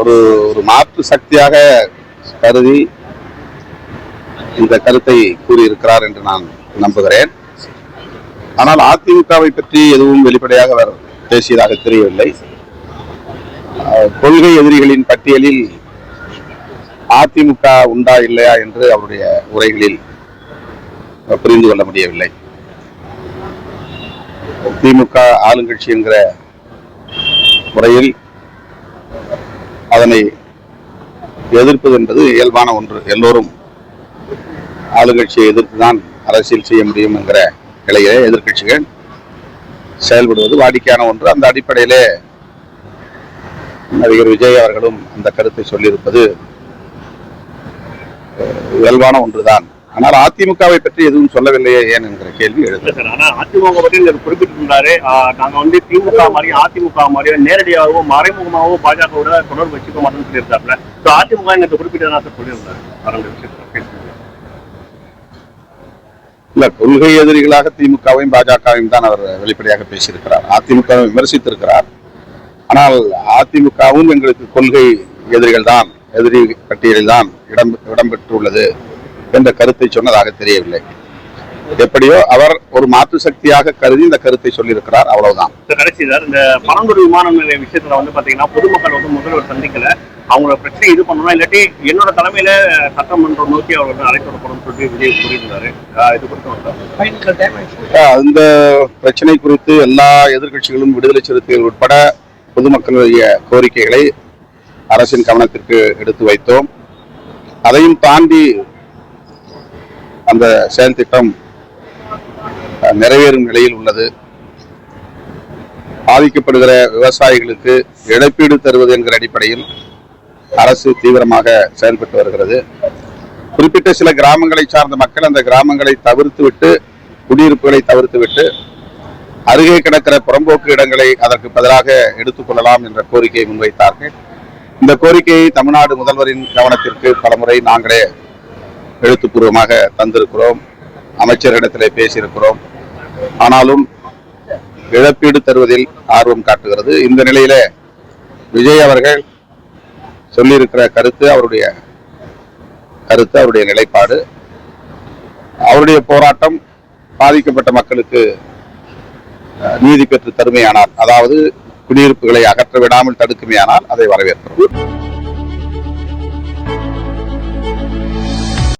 ஒரு ஒரு மாற்று சக்தியாக கருதி இந்த கருத்தை கூறியிருக்கிறார் என்று நான் நம்புகிறேன். ஆனால் அதிமுகவை பற்றி எதுவும் வெளிப்படையாக அவர் பேசியதாக தெரியவில்லை. கொள்கை எதிரிகளின் பட்டியலில் அதிமுக உண்டா இல்லையா என்று அவருடைய உரைகளில் புரிந்து கொள்ள முடியவில்லை. திமுக ஆளுங்கட்சி என்கிற முறையில் அதனை எதிர்ப்பது என்பது இயல்பான ஒன்று. எல்லோரும் ஆளுங்கட்சியை எதிர்த்து தான் அரசியல் செய்ய முடியும் என்கிற நிலையிலே எதிர்கட்சிகள் செயல்படுவது வாடிக்கையான ஒன்று. அந்த அடிப்படையிலே நடிகர் விஜய் அவர்களும் அந்த கருத்தை சொல்லியிருப்பது இயல்பான ஒன்றுதான். ஆனால் அதிமுகவை பற்றி எதுவும் சொல்லவில்லையே ஏன் என்கிற கேள்வி எழுது ஆனா அதிமுக பற்றி குறிப்பிட்டிருந்தாரு. நாங்க வந்து திமுக மாதிரியும் அதிமுக மாதிரியும் நேரடியாகவும் மறைமுகமாகவும் பாஜகவோட தொடர்பு வச்சுக்க மாட்டோம்னு சொல்லியிருந்தாப்புல. ஸோ அதிமுக எனக்கு குறிப்பிட்டதான் சார் சொல்லியிருந்தாரு. இல்ல கொள்கை எதிரிகளாக திமுகவையும் பாஜகவையும் தான் அவர் வெளிப்படையாக பேசியிருக்கிறார். அதிமுகவை விமர்சித்திருக்கிறார். ஆனால் அதிமுகவும் எங்களுக்கு கொள்கை எதிரிகள் தான் எதிரி பட்டியலில் தான் இடம் இடம்பெற்றுள்ளது. என்ற கருத்தை சொன்னதாக தெரியவில்லை. எப்படியோ அவர் ஒரு மாற்று சக்தியாக கருதி இந்த கருத்தை சொல்லியிருக்கிறார். அவ்வளவுதான். கடைசி சார் இந்த பரந்தூர் விமான நிலைய விஷயத்துல வந்து பாத்தீங்கன்னா பொதுமக்கள் வந்து முதல்வர் சந்திக்கல. அவங்களோட பிரச்சனை இது பண்ணணும் இல்லாட்டி என்னோட தலைமையில சட்டமன்றம் நோக்கி அவர் வந்து அழைத்து வரப்படும் சொல்லிட்டு விஜய் கூறியிருந்தாரு. இது குறித்து இந்த பிரச்சனை குறித்து எல்லா எதிர்க்கட்சிகளும் விடுதலை சிறுத்தைகள் உட்பட பொதுமக்களுடைய கோரிக்கைகளை அரசின் கவனத்திற்கு எடுத்து வைத்தோம். அதையும் தாண்டி அந்த செயல் திட்டம் நிறைவேறும் நிலையில் உள்ளது. பாதிக்கப்படுகிற விவசாயிகளுக்கு இழப்பீடு தருவது என்கிற அடிப்படையில் அரசு தீவிரமாக செயல்பட்டு வருகிறது. குறிப்பிட்ட சில கிராமங்களை சார்ந்த மக்கள் அந்த கிராமங்களை தவிர்த்து விட்டு குடியிருப்புகளை தவிர்த்து விட்டு அருகே கிடக்கிற புறம்போக்கு இடங்களை அதற்கு பதிலாக எடுத்துக்கொள்ளலாம் என்ற கோரிக்கையை முன்வைத்தார்கள். இந்த கோரிக்கையை தமிழ்நாடு முதல்வரின் கவனத்திற்கு பலமுறை நாங்களே எழுத்துப்பூர்வமாக தந்திருக்கிறோம். அமைச்சரிடத்திலே பேசியிருக்கிறோம். ஆனாலும் இழப்பீடு தருவதில் ஆர்வம் காட்டுகிறது. இந்த நிலையில விஜய் அவர்கள் சொல்லியிருக்கிற கருத்து அவருடைய கருத்து அவருடைய நிலைப்பாடு. அவருடைய போராட்டம் பாதிக்கப்பட்ட மக்களுக்கு நீதி பெற்று தருமையானால் அதாவது குடியிருப்புகளை அகற்ற விடாமல் தடுக்குமையானால் அதை வரவேற்கிறோம்.